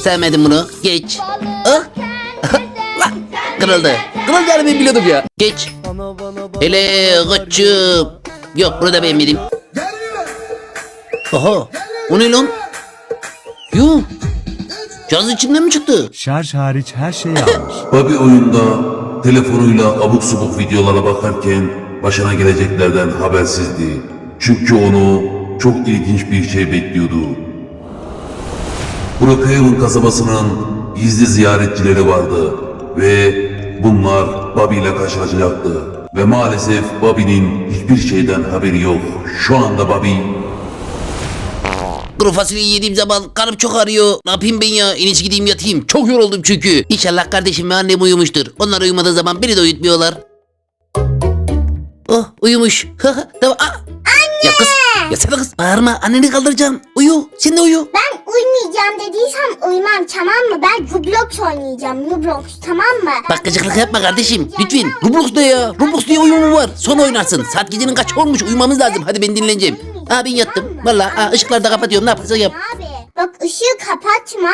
Sevmedim bunu. Geç. Ah. Lan, Kırıldı. Kırılacağını ben biliyordum ya. Geç. Hele koçum. Yok bunu da beğenmedim. Oha. O ne lan? Yuh. Caz içinden mi çıktı? Şarj hariç her şeyi almış. Bobby oyunda telefonuyla abuk subuk videolara bakarken başına geleceklerden habersizdi. Çünkü onu çok ilginç bir şey bekliyordu. Brookhaven kasabasının gizli ziyaretçileri vardı ve bunlar Bobby ile karşılaşacaktı. Ve maalesef Bobby'nin hiçbir şeyden haberi yok. Şu anda Bobby Kuru fasulyeyi yediğim zaman karnım çok ağrıyor. Ne yapayım ben ya? En iyisi gideyim yatayım. Çok yoruldum çünkü. İnşallah kardeşim ve annem uyumuştur. Onlar uyumadığı zaman beni de uyutmuyorlar. Oh uyumuş. tamam. Aa. Ya kız. Ya sen de kız. Bağırma. Anneni kaldıracağım. Uyu. Sen de uyu. Ben uyumayacağım dediysem uyumam tamam mı? Ben Roblox oynayacağım Roblox tamam mı? Bak gıcıklık yapma kardeşim. Lütfen. Roblox ne ya? Roblox diye oyun mu var? Son oynarsın. Saat gecenin kaç olmuş? Uyumamız lazım. Hadi ben dinleneceğim. Aa ben yattım. Valla ışıkları da kapatıyorum. Ne yaparsan yap. Bak ışığı kapatma.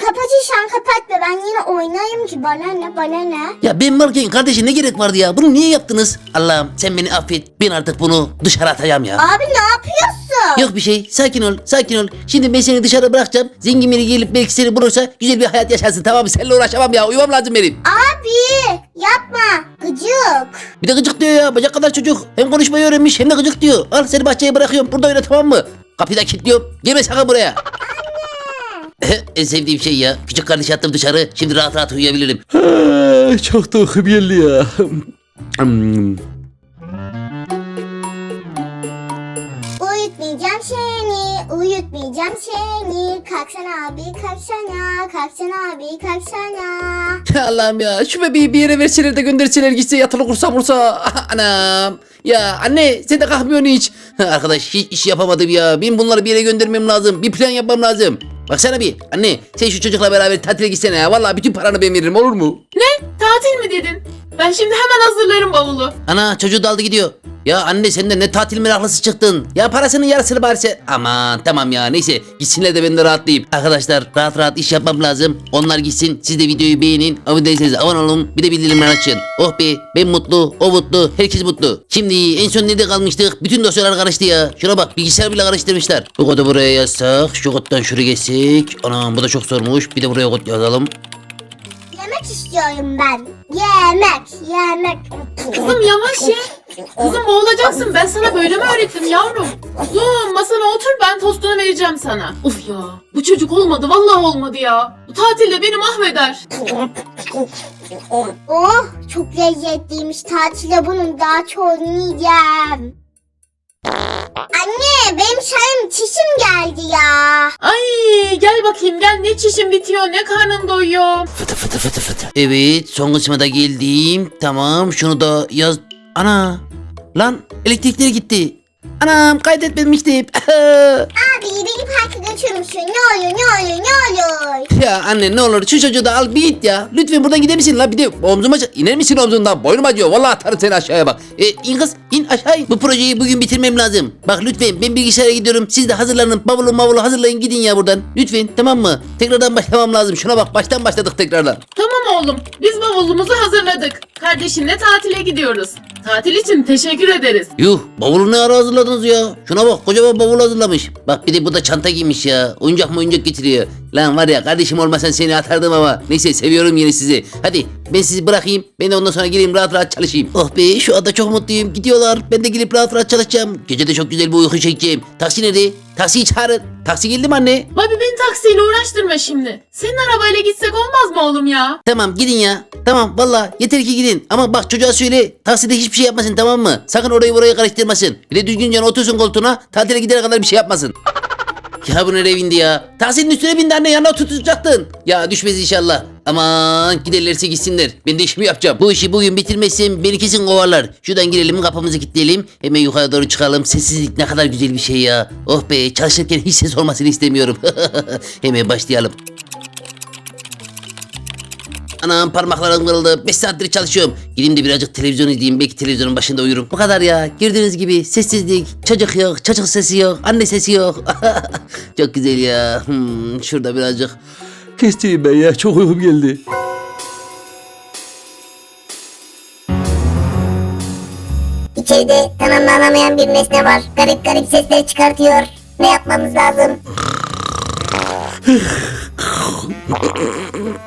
Kapatırsan kapat be ben yine oynayayım ki bana ne bana ne. Ya ben varken kardeşim ne gerek vardı ya? Bunu niye yaptınız? Allah'ım sen beni affet. Ben artık bunu dışarı atacağım ya. Abi ne yapıyorsun? Yok bir şey. Sakin ol. Sakin ol. Şimdi ben seni dışarı bırakacağım. Zengin biri gelip belki seni bulursa güzel bir hayat yaşarsın. Tamam mı? Seninle uğraşamam ya. Uyumam lazım benim. Abi yapma gıcık. Bir de gıcık diyor ya. Bacak kadar çocuk. Hem konuşmayı öğrenmiş hem de gıcık diyor. Al seni bahçeye bırakıyorum. Burada oyna tamam mı? Kapıyı da kilitliyorum. Gelme sakın buraya. en sevdiğim şey ya. Küçük kardeşi attım dışarı. Şimdi rahat rahat uyuyabilirim. Çok da uykum geldi ya. Uyutmayacağım seni, uyutmayacağım seni. Kalksana abi, kalksana, kalksana abi, kalksana. Allah'ım ya şu bebeği bir yere verseler de gönderseler gitse yatılı kursa kursa anam. Ya anne sen de kalkmıyorsun hiç. Arkadaş hiç iş yapamadım ya. Benim bunları bir yere göndermem lazım. Bir plan yapmam lazım. Baksana bir. Anne sen şu çocukla beraber tatile gitsene. Ya vallahi bütün paranı ben veririm olur mu? Ne? Tatil mi dedin? Ben şimdi hemen hazırlarım bavulu. ana çocuğu daldı gidiyor ya anne sen de ne tatil meraklısı çıktın. Ya parasının yarısını bari. Aman tamam ya neyse gitsinler de ben de rahatlayayım. Arkadaşlar rahat rahat iş yapmam lazım. Onlar gitsin siz de videoyu beğenin. Abone değilseniz abone olun. Bir de bildirimleri açın. Oh be ben mutlu o mutlu herkes mutlu. Şimdi en son nerede kalmıştık? Bütün dosyalar karıştı ya. Şuna bak bilgisayar bile karıştırmışlar. Bu kodu buraya yazsak şu koddan şuraya geçsek. Anam bu da çok zormuş. Bir de buraya kod yazalım. Yemek istiyorum ben. Yemek, yemek. Kızım yavaş ye. Kızım boğulacaksın. Ben sana böyle mi öğrettim yavrum? Kuzum masana otur ben tostunu vereceğim sana. Uf ya bu çocuk olmadı vallahi olmadı ya. Bu tatilde beni mahveder. Oh çok lezzetliymiş. Tatilde bunun daha çoğunu yiyeceğim. Anne benim sayım çişim geldi ya. Ay gel bakayım gel ne çişim bitiyor ne karnım doyuyor. Fıtı fıtı fıtı fıtı. Evet son kısma da geldim. Tamam şunu da yaz. Ana. Lan elektrikler gitti. Anam kaydetmemiştim. Abi beni götürmüşsün. Ne olur ne olur ne olur. ya anne ne olur şu çocuğu da al bir it ya. Lütfen buradan gider misin la bir de omzuma iner misin omzundan boynum acıyor. Vallahi atarım seni aşağıya bak. E, in kız in aşağı. Bu projeyi bugün bitirmem lazım. Bak lütfen ben bilgisayara gidiyorum. Siz de hazırlanın. Bavulu mavulu hazırlayın gidin ya buradan. Lütfen tamam mı? Tekrardan başlamam lazım. Şuna bak baştan başladık tekrardan. Tamam oğlum biz bavulumuzu hazırladık. Kardeşinle tatile gidiyoruz. Tatil için teşekkür ederiz. Yuh bavulu ne ara hazırladınız ya? Şuna bak kocaman bavul hazırlamış. Bak bir de bu da çanta giymiş ya. Oyuncak mı oyuncak getiriyor. Lan var ya kardeşim olmasan seni atardım ama. Neyse seviyorum yine sizi. Hadi ben sizi bırakayım. Ben de ondan sonra gireyim rahat rahat çalışayım. Oh be şu anda çok mutluyum. Gidiyorlar. Ben de gelip rahat rahat çalışacağım. Gece de çok güzel bir uyku çekeceğim. Taksi nerede? Taksiyi çağırın. Taksi geldi mi anne? Babi beni taksiyle uğraştırma şimdi. Senin arabayla gitsek olmaz mı oğlum ya? Tamam gidin ya. Tamam valla yeter ki gidin. Ama bak çocuğa söyle takside hiçbir şey yapmasın tamam mı? Sakın orayı burayı karıştırmasın. Bir de düzgünce otursun koltuğuna tatile gidene kadar bir şey yapmasın. Ya bu nereye bindi ya? Taksinin üstüne bindi anne yanına tutacaktın. Ya düşmez inşallah. Aman giderlerse gitsinler. Ben de işimi yapacağım. Bu işi bugün bitirmezsem beni kesin kovarlar. Şuradan girelim kapımızı kilitleyelim. Hemen yukarı doğru çıkalım. Sessizlik ne kadar güzel bir şey ya. Oh be çalışırken hiç ses olmasını istemiyorum. Hemen başlayalım. Anam parmaklarım kırıldı. 5 saattir çalışıyorum. Gideyim de birazcık televizyon izleyeyim. Belki televizyonun başında uyurum. Bu kadar ya. Gördüğünüz gibi sessizlik. Çocuk yok. Çocuk sesi yok. Anne sesi yok. Çok güzel ya. Hmm, şurada birazcık kestireyim ben ya. Çok uykum geldi. İçeride tanımlanamayan bir nesne var. Garip garip sesler çıkartıyor. Ne yapmamız lazım?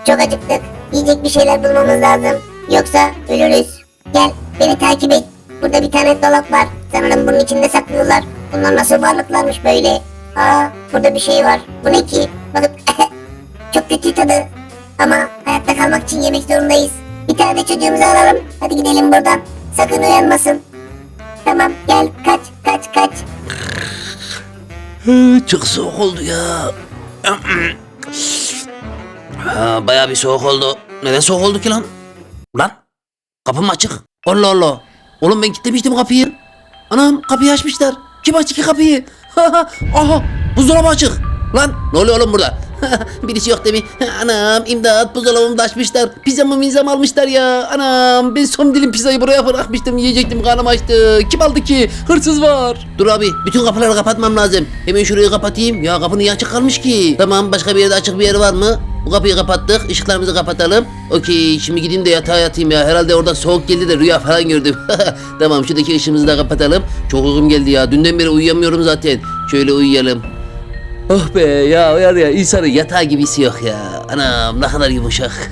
Çok acıktık. Yiyecek bir şeyler bulmamız lazım. Yoksa ölürüz. Gel beni takip et. Burada bir tane dolap var. Sanırım bunun içinde saklıyorlar. Bunlar nasıl varlıklarmış böyle? Aa burada bir şey var. Bu ne ki? Bakın çok kötü tadı. Ama hayatta kalmak için yemek zorundayız. Bir tane çocuğumuzu alalım. Hadi gidelim buradan. Sakın uyanmasın. Tamam gel kaç kaç kaç. Çok soğuk oldu ya. Ha, bayağı bir soğuk oldu. Neden soğuk oldu ki lan? Lan kapım açık. Allah Allah. Oğlum ben kilitlemiştim kapıyı. Anam kapıyı açmışlar. Kim açtı ki kapıyı? Aha buzdolabı açık. Lan ne oluyor oğlum burada? Birisi yok değil mi? Anam imdat buzdolabımı da açmışlar. Pizzamı mizam almışlar ya. Anam ben son dilim pizzayı buraya bırakmıştım. Yiyecektim karnım açtı. Kim aldı ki? Hırsız var. Dur abi bütün kapıları kapatmam lazım. Hemen şurayı kapatayım. Ya kapı niye açık kalmış ki? Tamam başka bir yerde açık bir yer var mı? Bu kapıyı kapattık. Işıklarımızı kapatalım. Okey şimdi gideyim de yatağa yatayım ya. Herhalde orada soğuk geldi de rüya falan gördüm. tamam şuradaki ışığımızı da kapatalım. Çok uykum geldi ya. Dünden beri uyuyamıyorum zaten. Şöyle uyuyalım. Oh be ya var ya insanın yatağı gibisi yok ya. Anam ne kadar yumuşak.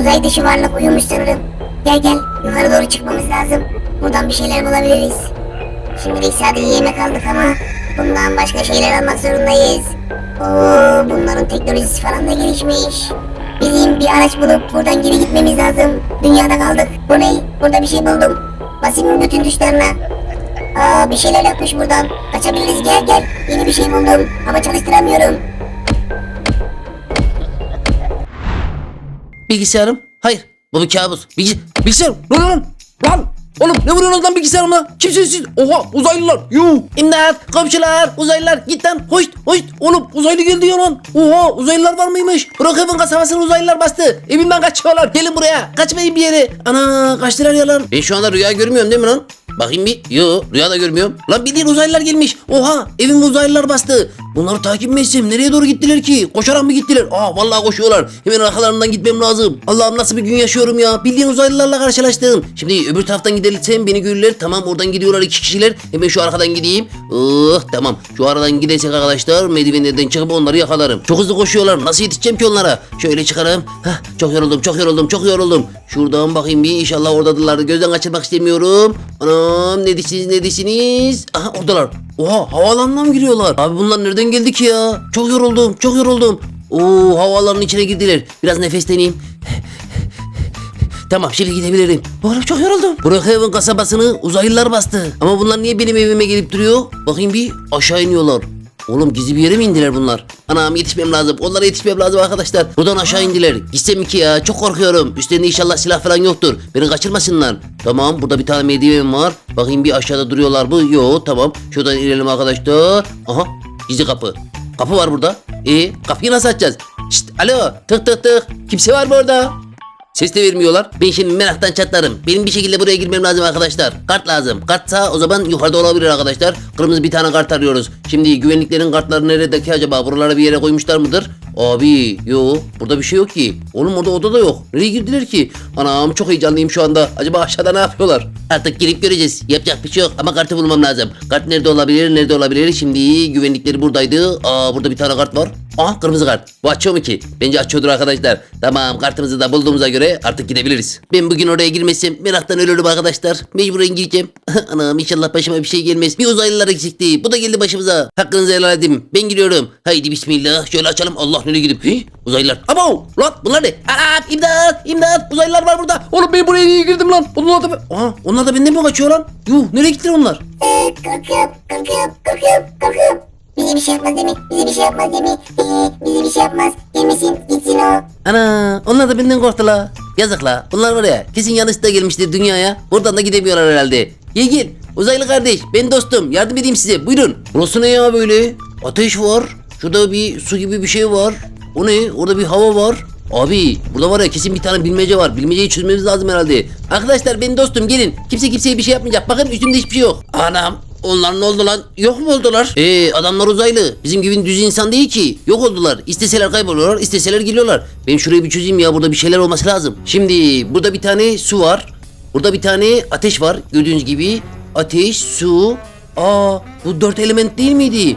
Uzay dışı varlık uyumuş sanırım. Gel gel yukarı doğru çıkmamız lazım. Buradan bir şeyler bulabiliriz. Şimdilik sadece yemek aldık ama bundan başka şeyler almak zorundayız. Oo, bunların teknolojisi falan da gelişmiş. Bizim bir araç bulup buradan geri gitmemiz lazım. Dünyada kaldık. Bu ne? Burada bir şey buldum. Basayım bütün tuşlarına? Aa bir şeyler yapmış buradan. Kaçabiliriz gel gel. Yeni bir şey buldum ama çalıştıramıyorum. Bilgisayarım? Hayır. Bu bir kabus. Bilgi bilgisayarım. Lan lan. Lan. Oğlum ne vuruyorsunuz lan bilgisayarıma? Kimsiniz siz? Oha uzaylılar. Yuh. İmdat. Komşular. Uzaylılar. Git lan. Hoşt. Hoşt. Oğlum uzaylı geldi ya lan. Oha uzaylılar var mıymış? Brookhaven kasabasını uzaylılar bastı. Evimden kaçıyorlar. Gelin buraya. Kaçmayın bir yere. Ana kaçtılar ya lan. Ben şu anda rüya görmüyorum değil mi lan? Bakayım bir. Yo rüya da görmüyorum. Lan bildiğin uzaylılar gelmiş. Oha evimi uzaylılar bastı. Bunları takip mi etsem? Nereye doğru gittiler ki? Koşarak mı gittiler? Aa vallahi koşuyorlar. Hemen arkalarından gitmem lazım. Allah'ım nasıl bir gün yaşıyorum ya. Bildiğin uzaylılarla karşılaştım. Şimdi öbür taraftan gidersem beni görürler. Tamam oradan gidiyorlar iki kişiler. Hemen şu arkadan gideyim. Oh tamam. Şu aradan gidersek arkadaşlar merdivenlerden çıkıp onları yakalarım. Çok hızlı koşuyorlar. Nasıl yetişeceğim ki onlara? Şöyle çıkarım. Hah, çok yoruldum, çok yoruldum, çok yoruldum. Şuradan bakayım bir inşallah oradadırlar. Gözden kaçırmak istemiyorum. Anam nedesiniz nedesiniz? Aha oradalar. Oha havaalanına mı giriyorlar? Abi bunlar nereden geldi ki ya? Çok yoruldum, çok yoruldum. Oo havaalanının içine girdiler. Biraz nefesleneyim. Tamam şimdi gidebilirim. Oğlum çok yoruldum. Brookhaven kasabasını uzaylılar bastı. Ama bunlar niye benim evime gelip duruyor? Bakayım bir aşağı iniyorlar. Oğlum gizli bir yere mi indiler bunlar? Anam yetişmem lazım. Onlara yetişmem lazım arkadaşlar. Buradan aşağı indiler. Gitsem ki ya? Çok korkuyorum. Üstlerinde inşallah silah falan yoktur. Beni kaçırmasınlar. Tamam burada bir tane merdiven var. Bakayım bir aşağıda duruyorlar mı? Yo tamam. Şuradan inelim arkadaşlar. Aha gizli kapı. Kapı var burada. E kapıyı nasıl açacağız? Şşt alo tık tık tık. Kimse var mı orada? Ses de vermiyorlar. Ben şimdi meraktan çatlarım. Benim bir şekilde buraya girmem lazım arkadaşlar. Kart lazım. Kartsa o zaman yukarıda olabilir arkadaşlar. Kırmızı bir tane kart arıyoruz. Şimdi güvenliklerin kartları neredeki acaba? Buralara bir yere koymuşlar mıdır? Abi yo burada bir şey yok ki. Oğlum orada oda da yok. Nereye girdiler ki? Anam çok heyecanlıyım şu anda. Acaba aşağıda ne yapıyorlar? Artık girip göreceğiz. Yapacak bir şey yok ama kartı bulmam lazım. Kart nerede olabilir? Nerede olabilir? Şimdi güvenlikleri buradaydı. Aa burada bir tane kart var. Aha kırmızı kart. Bu açıyor mu ki? Bence açıyordur arkadaşlar. Tamam kartımızı da bulduğumuza göre artık gidebiliriz. Ben bugün oraya girmezsem meraktan ölürüm arkadaşlar. Mecburen gireceğim. Anam inşallah başıma bir şey gelmez. Bir uzaylılar eksikti. Bu da geldi başımıza. Hakkınızı helal edin. Ben giriyorum. Haydi bismillah. Şöyle açalım. Allah nereye gidip. Hii, uzaylılar. Abo lan bunlar ne? Anam imdat imdat. Uzaylılar var burada. Oğlum ben buraya niye girdim lan? Onlar da, Aha, onlar da benden mi kaçıyor lan? Yuh nereye gittiler onlar? Ee, korkuyorum, korkuyorum, korkuyorum, korkuyorum. Bize bir şey yapmaz değil mi? Bize bir şey yapmaz değil mi? Ee, bize bir şey yapmaz. Gelmesin, gitsin o. Ana onlar da benden korktu la. Yazık la. Bunlar var ya kesin yanlışlıkla gelmiştir dünyaya. Buradan da gidemiyorlar herhalde. Gel gel. Uzaylı kardeş ben dostum yardım edeyim size buyurun. Burası ne ya böyle? Ateş var. Şurada bir su gibi bir şey var. O ne? Orada bir hava var. Abi burada var ya kesin bir tane bilmece var. Bilmeceyi çözmemiz lazım herhalde. Arkadaşlar benim dostum gelin. Kimse kimseye bir şey yapmayacak. Bakın üstümde hiçbir şey yok. Anam onlar ne oldu lan? Yok mu oldular? Ee adamlar uzaylı. Bizim gibi düz insan değil ki. Yok oldular. İsteseler kayboluyorlar, isteseler geliyorlar. Ben şurayı bir çözeyim ya. Burada bir şeyler olması lazım. Şimdi burada bir tane su var. Burada bir tane ateş var. Gördüğünüz gibi. Ateş, su. Aa bu dört element değil miydi?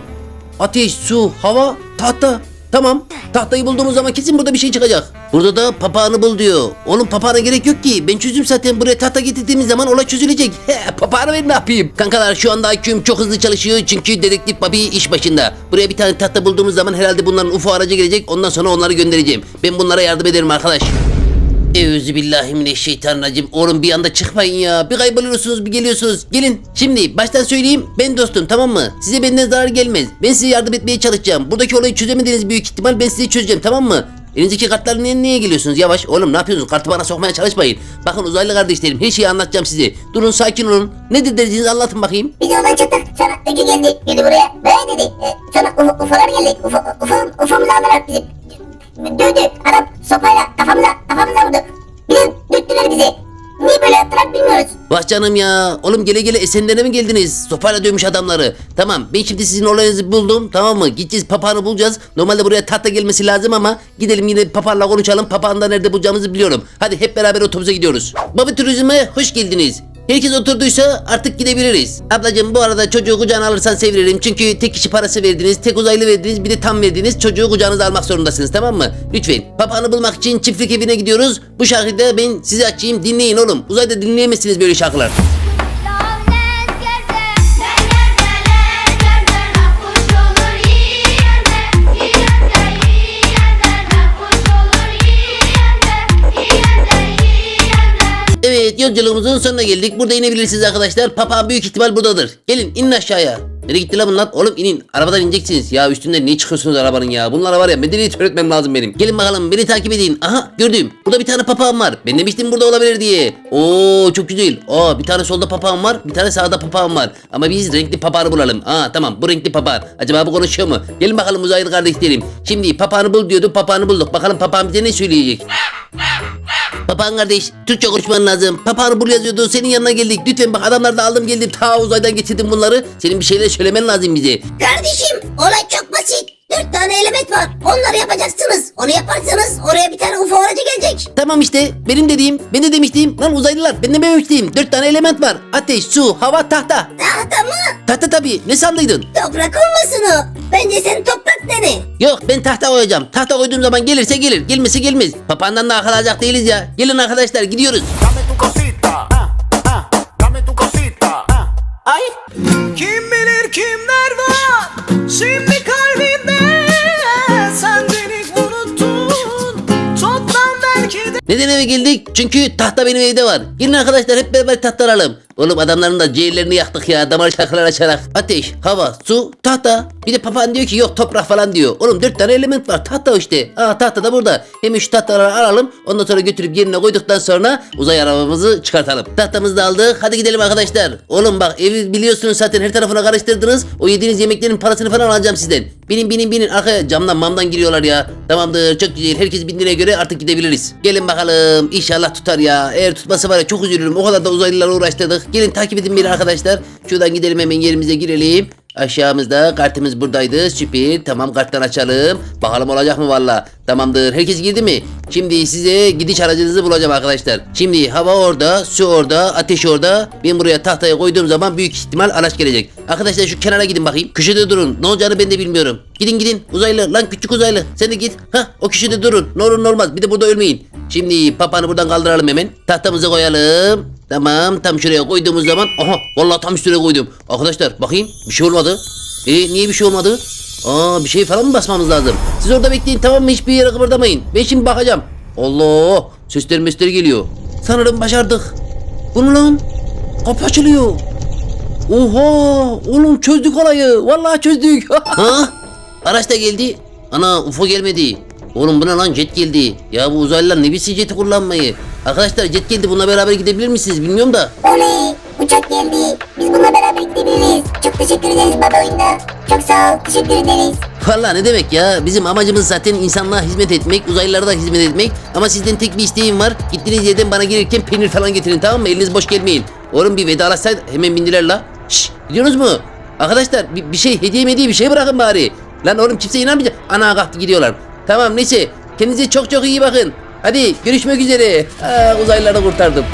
Ateş, su, hava, tahta. Tamam. Tahtayı bulduğumuz zaman kesin burada bir şey çıkacak. Burada da papağanı bul diyor. Oğlum papağana gerek yok ki. Ben çözdüm zaten. Buraya tahta getirdiğimiz zaman olay çözülecek. He, papağanı ben ne yapayım? Kankalar şu anda IQ'm çok hızlı çalışıyor. Çünkü dedektif Bobby iş başında. Buraya bir tane tahta bulduğumuz zaman herhalde bunların UFO aracı gelecek. Ondan sonra onları göndereceğim. Ben bunlara yardım ederim arkadaş. Euzubillahimineşşeytanirracim. Oğlum bir anda çıkmayın ya. Bir kayboluyorsunuz bir geliyorsunuz. Gelin. Şimdi baştan söyleyeyim. Ben dostum tamam mı? Size benden zarar gelmez. Ben size yardım etmeye çalışacağım. Buradaki olayı çözemediğiniz büyük ihtimal ben size çözeceğim tamam mı? Elinizdeki kartlar niye, niye geliyorsunuz? Yavaş oğlum ne yapıyorsunuz? Kartı bana sokmaya çalışmayın. Bakın uzaylı kardeşlerim her şeyi anlatacağım size. Durun sakin olun. Nedir dediğinizi anlatın bakayım. Biz yoldan çıktık. Sonra Ökü geldi. Geldi buraya. Böyle dedi. E, sonra uf ufalar geldi. Ufa, ufa, ufamızı aldılar bizi. Dövdü. Adam sopayla kafamıza, kafamıza vurdu. Bir de dürttüler bizi. Niye böyle yaptılar bilmiyoruz. Vah canım ya. Oğlum gele gele Esenler'e mi geldiniz? Sopayla dövmüş adamları. Tamam ben şimdi sizin olayınızı buldum tamam mı? Gideceğiz papağanı bulacağız. Normalde buraya tahta gelmesi lazım ama gidelim yine papağanla konuşalım. Papağanı da nerede bulacağımızı biliyorum. Hadi hep beraber otobüse gidiyoruz. Baba Turizm'e hoş geldiniz. Herkes oturduysa artık gidebiliriz. Ablacığım bu arada çocuğu kucağına alırsan sevinirim. Çünkü tek kişi parası verdiniz, tek uzaylı verdiniz, bir de tam verdiniz. Çocuğu kucağınıza almak zorundasınız tamam mı? Lütfen. Papağanı bulmak için çiftlik evine gidiyoruz. Bu şarkıyı da ben size açayım dinleyin oğlum. Uzayda dinleyemezsiniz böyle şarkılar. Evet yolculuğumuzun sonuna geldik. Burada inebilirsiniz arkadaşlar. Papağan büyük ihtimal buradadır. Gelin inin aşağıya. Nereye gitti lan bunlar? Oğlum inin. Arabadan ineceksiniz. Ya üstünden niye çıkıyorsunuz arabanın ya? Bunlara var ya medeniyet öğretmem lazım benim. Gelin bakalım beni takip edin. Aha gördüm. Burada bir tane papağan var. Ben demiştim burada olabilir diye. Oo çok güzel. Aa bir tane solda papağan var. Bir tane sağda papağan var. Ama biz renkli papağanı bulalım. Aa tamam bu renkli papağan. Acaba bu konuşuyor mu? Gelin bakalım uzaylı kardeşlerim. Şimdi papağanı bul diyordu. Papağanı bulduk. Bakalım papağan bize ne söyleyecek? Papağan kardeş Türkçe konuşman lazım. Papağanı bul yazıyordu senin yanına geldik. Lütfen bak adamlar da aldım geldim ta uzaydan getirdim bunları. Senin bir şeyler söylemen lazım bize. Kardeşim olay çok basit. Dört tane element var. Onları yapacaksınız. Onu yaparsanız oraya bir tane UFO aracı gelecek. Tamam işte benim dediğim ben de demiştim. Lan uzaylılar ben de dememiştim. Dört tane element var. Ateş, su, hava, tahta. Tahta mı? Tahta tabii ne sandıydın? Toprak olmasın o. Bence sen toprak dene. Yok ben tahta koyacağım. Tahta koyduğum zaman gelirse gelir. Gelmese gelmez. Papağandan da akıl alacak değiliz ya. Gelin arkadaşlar gidiyoruz. Dame tu cosita, Neden eve geldik? Çünkü tahta benim evde var. Gelin arkadaşlar hep beraber tahta alalım. Oğlum adamların da ciğerlerini yaktık ya damar şarkılar açarak. Ateş, hava, su, tahta. Bir de papağan diyor ki yok toprak falan diyor. Oğlum dört tane element var tahta işte. Aa tahta da burada. Hemen şu tahtaları alalım. Ondan sonra götürüp yerine koyduktan sonra uzay arabamızı çıkartalım. Tahtamızı da aldık. Hadi gidelim arkadaşlar. Oğlum bak evi biliyorsunuz zaten her tarafına karıştırdınız. O yediğiniz yemeklerin parasını falan alacağım sizden. Binin binin binin arkaya camdan mamdan giriyorlar ya. Tamamdır çok güzel. Herkes bindiğine göre artık gidebiliriz. Gelin bakalım. İnşallah tutar ya. Eğer tutması var ya çok üzülürüm. O kadar da uzaylılarla uğraştırdık. Gelin takip edin beni arkadaşlar. Şuradan gidelim hemen yerimize girelim. Aşağımızda kartımız buradaydı. Süper. Tamam karttan açalım. Bakalım olacak mı valla. Tamamdır. Herkes girdi mi? Şimdi size gidiş aracınızı bulacağım arkadaşlar. Şimdi hava orada, su orada, ateş orada. Ben buraya tahtaya koyduğum zaman büyük ihtimal araç gelecek. Arkadaşlar şu kenara gidin bakayım. Köşede durun. Ne olacağını ben de bilmiyorum. Gidin gidin. Uzaylı. Lan küçük uzaylı. Sen de git. Hah o köşede durun. Ne olur ne olmaz. Bir de burada ölmeyin. Şimdi papağanı buradan kaldıralım hemen. Tahtamızı koyalım. Tamam tam şuraya koyduğumuz zaman. Aha vallahi tam üstüne koydum. Arkadaşlar bakayım bir şey olmadı. E niye bir şey olmadı? Aa bir şey falan mı basmamız lazım? Siz orada bekleyin tamam mı? Hiçbir yere kıpırdamayın. Ben şimdi bakacağım. Allah! Sesler mesler geliyor. Sanırım başardık. Bu ne lan? Kapı açılıyor. Oha! Oğlum çözdük olayı. Vallahi çözdük. ha? Araç da geldi. Ana UFO gelmedi. Oğlum bu ne lan jet geldi. Ya bu uzaylılar ne bilsin jeti kullanmayı. Arkadaşlar jet geldi bununla beraber gidebilir misiniz bilmiyorum da. Oley uçak geldi. Biz bununla beraber gidebiliriz. Çok teşekkür ederiz baba oyunda. Çok sağ ol. Teşekkür ederiz. Vallahi ne demek ya bizim amacımız zaten insanlığa hizmet etmek uzaylılara da hizmet etmek ama sizden tek bir isteğim var gittiğiniz yerden bana gelirken peynir falan getirin tamam mı eliniz boş gelmeyin oğlum bir vedalaşsaydı hemen bindiler la Şşş Biliyorsunuz mu? Arkadaşlar bir, bir şey hediye hediye bir şey bırakın bari. Lan oğlum kimse inanmayacak. Ana kalktı gidiyorlar. Tamam neyse. Kendinize çok çok iyi bakın. Hadi görüşmek üzere. Aa, uzaylıları kurtardım.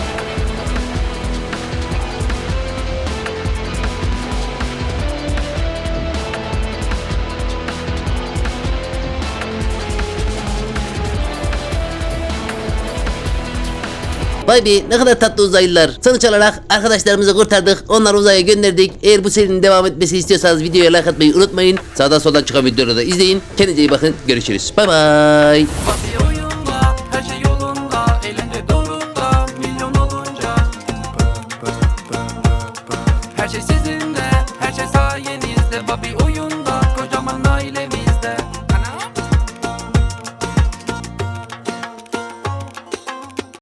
Vay be ne kadar tatlı uzaylılar. Sonuç olarak arkadaşlarımızı kurtardık. Onları uzaya gönderdik. Eğer bu serinin devam etmesi istiyorsanız videoya like atmayı unutmayın. Sağdan soldan çıkan videoları da izleyin. Kendinize iyi bakın. Görüşürüz. Bay bay.